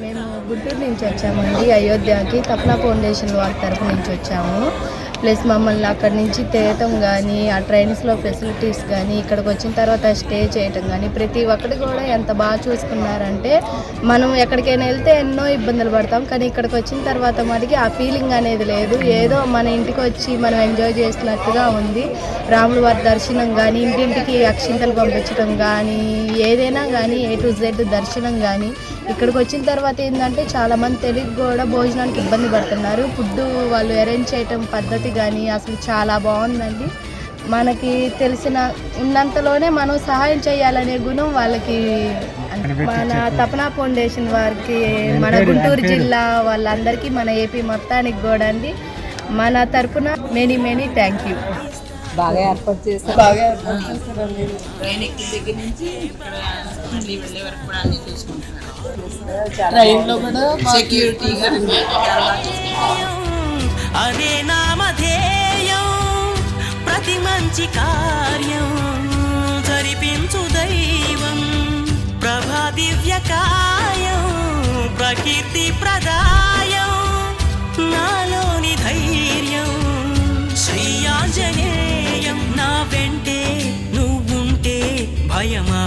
మేము గుంటూరు నుంచి వచ్చామండి అయోధ్యకి. తపనా ఫౌండేషన్ వారి తరఫు నుంచి వచ్చాము. ప్లస్ మమ్మల్ని అక్కడి నుంచి తేయటం కానీ ఆ ట్రైన్స్లో ఫెసిలిటీస్ కానీ ఇక్కడికి వచ్చిన తర్వాత స్టే చేయటం కానీ ప్రతి ఒక్కటి కూడా ఎంత బాగా చూసుకున్నారంటే మనం ఎక్కడికైనా వెళ్తే ఎన్నో ఇబ్బందులు పడతాం. కానీ ఇక్కడికి వచ్చిన తర్వాత మనకి ఆ ఫీలింగ్ అనేది లేదు. ఏదో మన ఇంటికి వచ్చి మనం ఎంజాయ్ చేసినట్టుగా ఉంది. రాముల వారి దర్శనం కానీ ఇంటింటికి అక్షింతలు పంపించడం కానీ ఏదైనా కానీ ఏ టు జెడ్ దర్శనం కానీ ఇక్కడికి వచ్చిన తర్వాత ఏంటంటే చాలామంది తెలుగు కూడా భోజనానికి ఇబ్బంది పడుతున్నారు. ఫుడ్ వాళ్ళు అరేంజ్ చేయటం పద్ధతి కానీ అసలు చాలా బాగుందండి. మనకి తెలిసిన ఉన్నంతలోనే మనం సహాయం చేయాలనే గుణం వాళ్ళకి మన తపనా ఫౌండేషన్ వారికి మన గుంటూరు జిల్లా వాళ్ళందరికీ మన ఏపీ మొత్తానికి కూడా అండి. మన తరపున మెనీ మెనీ థ్యాంక్ యూ బాగా ఏర్పాటు చేశారు. బాగా ఏర్పాటు చేశారండి. ట్రైన్ ఎక్కిన దగ్గర నుంచి ఇక్కడ మళ్ళీ వెళ్ళే వరకు కూడా అన్ని చూసుకుంటున్నారు ట్రైన్లో కూడా సెక్యూరిటీగా అదే నామధేయం ప్రతి మంచి కార్యం జరిపించు దైవం. ప్రభా దివ్యకాయం ప్రకీర్తి ప్రదాయం. నాలోని ధైర్యం శ్రీ ఆంజనేయం నా వెంటే నువ్వుంటే భయమా?